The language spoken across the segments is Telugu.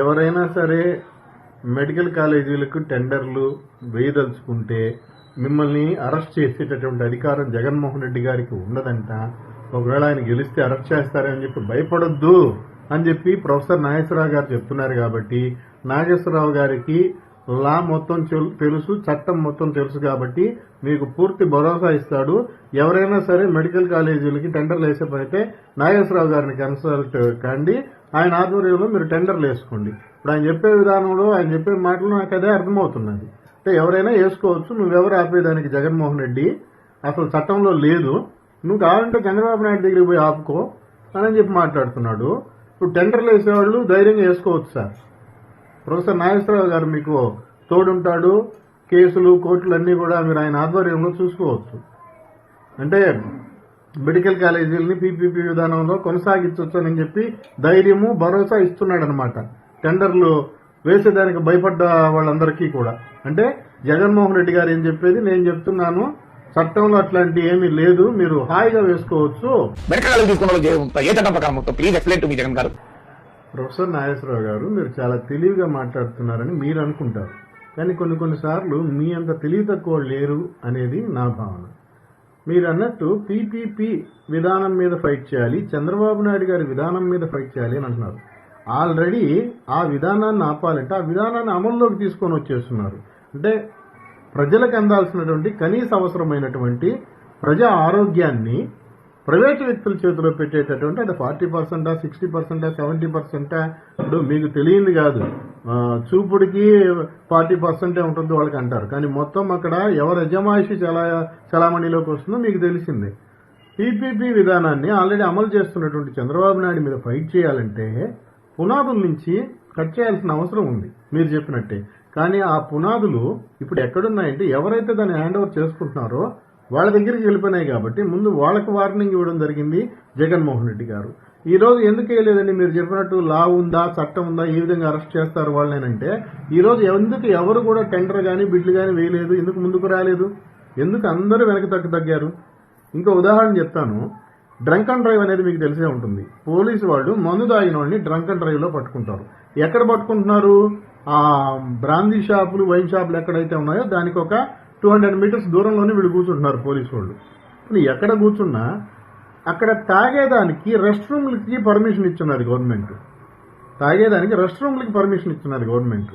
ఎవరైనా సరే మెడికల్ కాలేజీలకు టెండర్లు వేయదలుచుకుంటే మిమ్మల్ని అరెస్ట్ చేసేటటువంటి అధికారం జగన్మోహన్ రెడ్డి గారికి ఉండదంట ఒకవేళ ఆయన గెలిస్తే అరెస్ట్ చేస్తారని చెప్పి భయపడొద్దు అని చెప్పి ప్రొఫెసర్ నాగేశ్వరరావు గారు చెప్తున్నారు కాబట్టి నాగేశ్వరరావు గారికి లా మొత్తం తెలుసు చట్టం మొత్తం తెలుసు కాబట్టి మీకు పూర్తి భరోసా ఇస్తాడు. ఎవరైనా సరే మెడికల్ కాలేజీలకి టెండర్లు వేసే పని అయితే నాగేశ్వరరావు గారిని కన్సల్ట్ కండి. ఆయన ఆధ్వర్యంలో మీరు టెండర్లు వేసుకోండి. ఇప్పుడు ఆయన చెప్పే విధానంలో ఆయన చెప్పే మాటలు నాకు అదే అర్థమవుతున్నది. అంటే ఎవరైనా వేసుకోవచ్చు నువ్వెవరు ఆపేదానికి జగన్మోహన్ రెడ్డి? అసలు చట్టంలో లేదు. నువ్వు కావాలంటే చంద్రబాబు నాయుడు దగ్గరికి పోయి ఆపుకో అని చెప్పి మాట్లాడుతున్నాడు. ఇప్పుడు టెండర్లు వేసేవాళ్ళు ధైర్యంగా వేసుకోవచ్చు సార్. ప్రొఫెసర్ నాగేశ్వరరావు గారు మీకు తోడుంటాడు. కేసులు కోర్టులు అన్నీ కూడా మీరు ఆయన ఆధ్వర్యంలో చూసుకోవచ్చు. అంటే మెడికల్ కాలేజీలని పీపీపీ విధానంలో కొనసాగించవచ్చు అని చెప్పి ధైర్యము భరోసా ఇస్తున్నాడు అనమాట టెండర్లు వేసేదానికి భయపడ్డ వాళ్ళందరికీ కూడా. అంటే జగన్మోహన్ రెడ్డి గారు ఏం చెప్పేది? నేను చెప్తున్నాను చట్టంలో అట్లాంటి ఏమీ లేదు మీరు హాయిగా వేసుకోవచ్చు. ప్రొఫెసర్ నాగేశ్వరరావు గారు మీరు చాలా తెలివిగా మాట్లాడుతున్నారని మీరు అనుకుంటారు. కానీ కొన్ని కొన్నిసార్లు మీ అంత తెలివి తక్కువ లేరు అనేది నా భావన. మీరు అన్నట్టు పీపీపీ విధానం మీద ఫైట్ చేయాలి చంద్రబాబు నాయుడు గారి విధానం మీద ఫైట్ చేయాలి అని అంటున్నారు. ఆల్రెడీ ఆ విధానాన్ని ఆపాలంటే ఆ విధానాన్ని అమల్లోకి తీసుకొని వచ్చేస్తున్నారు. అంటే ప్రజలకు అందాల్సినటువంటి కనీస అవసరమైనటువంటి ప్రజా ఆరోగ్యాన్ని ప్రైవేట్ వ్యక్తుల చేతిలో పెట్టేటటువంటి అది ఫార్టీ పర్సెంటా సిక్స్టీ పర్సెంటా సెవెంటీ పర్సెంటా ఇప్పుడు మీకు తెలియంది కాదు. చూపుడికి ఫార్టీ పర్సెంటే ఉంటుంది వాళ్ళకి అంటారు. కానీ మొత్తం అక్కడ ఎవరు యజమాయిషి చలా చలామణిలోకి వస్తుందో మీకు తెలిసిందే. పీపీపీ విధానాన్ని ఆల్రెడీ అమలు చేస్తున్నటువంటి చంద్రబాబు నాయుడు మీద ఫైట్ చేయాలంటే పునాదుల నుంచి కట్ చేయాల్సిన అవసరం ఉంది మీరు చెప్పినట్టే. కానీ ఆ పునాదులు ఇప్పుడు ఎక్కడున్నాయంటే ఎవరైతే దాన్ని హ్యాండ్ ఓవర్ చేసుకుంటున్నారో వాళ్ళ దగ్గరికి వెళ్ళిపోయినాయి కాబట్టి ముందు వాళ్ళకి వార్నింగ్ ఇవ్వడం జరిగింది జగన్మోహన్ రెడ్డి గారు. ఈ రోజు ఎందుకు వేయలేదండి? మీరు చెప్పినట్టు లా ఉందా చట్టం ఉందా ఈ విధంగా అరెస్ట్ చేస్తారు వాళ్ళనేనంటే ఈ రోజు ఎందుకు ఎవరు కూడా టెండర్ కానీ బిడ్లు కానీ వేయలేదు? ఎందుకు ముందుకు రాలేదు? ఎందుకు అందరూ వెనక తగ్గు తగ్గారు? ఇంకో ఉదాహరణ చెప్తాను. డ్రంక్ అండ్ డ్రైవ్ అనేది మీకు తెలిసే ఉంటుంది. పోలీసు వాళ్ళు మందు తాగిన వాళ్ళని డ్రంక్ అండ్ డ్రైవ్లో పట్టుకుంటారు. ఎక్కడ పట్టుకుంటున్నారు? ఆ బ్రాందీ షాపులు వైన్ షాపులు ఎక్కడైతే ఉన్నాయో దానికి ఒక టూ హండ్రెడ్ మీటర్స్ దూరంలోనే వీళ్ళు కూర్చుంటున్నారు పోలీసు వాళ్ళు. ఎక్కడ కూర్చున్నా అక్కడ తాగేదానికి రెస్ట్ రూమ్లకి పర్మిషన్ ఇచ్చున్నది గవర్నమెంట్ తాగేదానికి రెస్ట్ రూమ్లకి పర్మిషన్ ఇస్తున్నది గవర్నమెంట్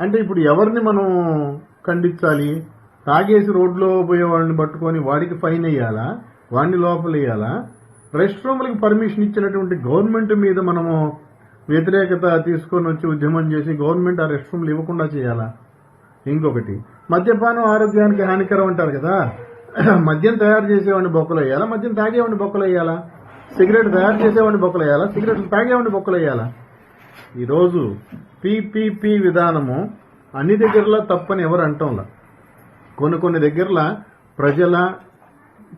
అంటే ఇప్పుడు ఎవరిని మనం ఖండించాలి? తాగేసి రోడ్లో పోయే వాళ్ళని పట్టుకొని వాడికి ఫైన్ వేయాలా? వాడిని లోపలేయాలా రెస్ట్ రూమ్లకి పర్మిషన్ ఇచ్చినటువంటి గవర్నమెంట్ మీద మనము వ్యతిరేకత తీసుకొని వచ్చి ఉద్యమం చేసి గవర్నమెంట్ ఆ రెస్ట్ రూమ్లు ఇవ్వకుండా చేయాలా? ఇంకొకటి మద్యపానం ఆరోగ్యానికి హానికరం అంటారు కదా. మద్యం తయారు చేసేవాడిని బొక్కలు వేయాలా? మద్యం తాగేవాడిని బొక్కలు వేయాలా? సిగరెట్ తయారు చేసేవాడిని బొక్కలు వేయాలా? సిగరెట్ తాగేవాడిని బొక్కలు వేయాలా? ఈరోజు పీపీపీ విధానము అన్ని దగ్గరలో తప్పని ఎవరు అంటంలా. కొన్ని కొన్ని దగ్గరలో ప్రజల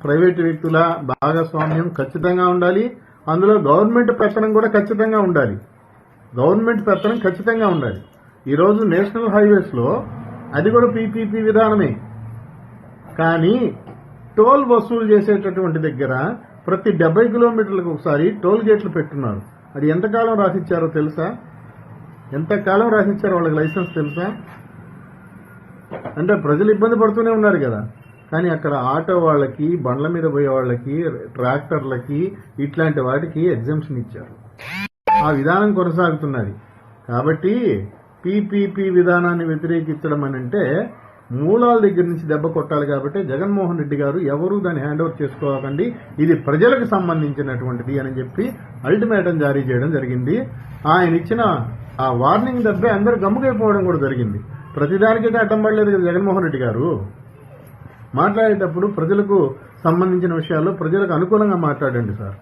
ప్రైవేట్ వ్యక్తుల భాగస్వామ్యం ఖచ్చితంగా ఉండాలి. అందులో గవర్నమెంట్ పెత్తనం కూడా ఖచ్చితంగా ఉండాలి. గవర్నమెంట్ పెత్తనం ఖచ్చితంగా ఉండాలి. ఈరోజు నేషనల్ హైవేస్లో అది కూడా పీపీపీ విధానమే. కానీ టోల్ వసూలు చేసేటటువంటి దగ్గర ప్రతి డెబ్బై కిలోమీటర్లకు ఒకసారి టోల్ గేట్లు పెట్టున్నారు. అది ఎంతకాలం రాసిచ్చారో తెలుసా? ఎంతకాలం రాసిచ్చారో వాళ్ళకి లైసెన్స్ తెలుసా? అంటే ప్రజలు ఇబ్బంది పడుతూనే ఉన్నారు కదా. కానీ అక్కడ ఆటో వాళ్ళకి బండ్ల మీద పోయే వాళ్ళకి ట్రాక్టర్లకి ఇట్లాంటి వాటికి ఎగ్జామ్షన్ ఇచ్చారు. ఆ విధానం కొనసాగుతున్నది. కాబట్టి పీపీపీ విధానాన్ని వ్యతిరేకించడం అని అంటే మూలాల దగ్గర నుంచి దెబ్బ కొట్టాలి కాబట్టి జగన్మోహన్ రెడ్డి గారు ఎవరు దాన్ని హ్యాండ్ ఓవర్ చేసుకోకండి. ఇది ప్రజలకు సంబంధించినటువంటిది అని చెప్పి అల్టిమేటం జారీ చేయడం జరిగింది. ఆయన ఇచ్చిన ఆ వార్నింగ్ దెబ్బే అందరూ గమ్ముకైపోవడం కూడా జరిగింది. ప్రతిదానికైతే అడ్డం పడలేదు కదా జగన్మోహన్ రెడ్డి గారు. మాట్లాడేటప్పుడు ప్రజలకు సంబంధించిన విషయాల్లో ప్రజలకు అనుకూలంగా మాట్లాడండి సార్.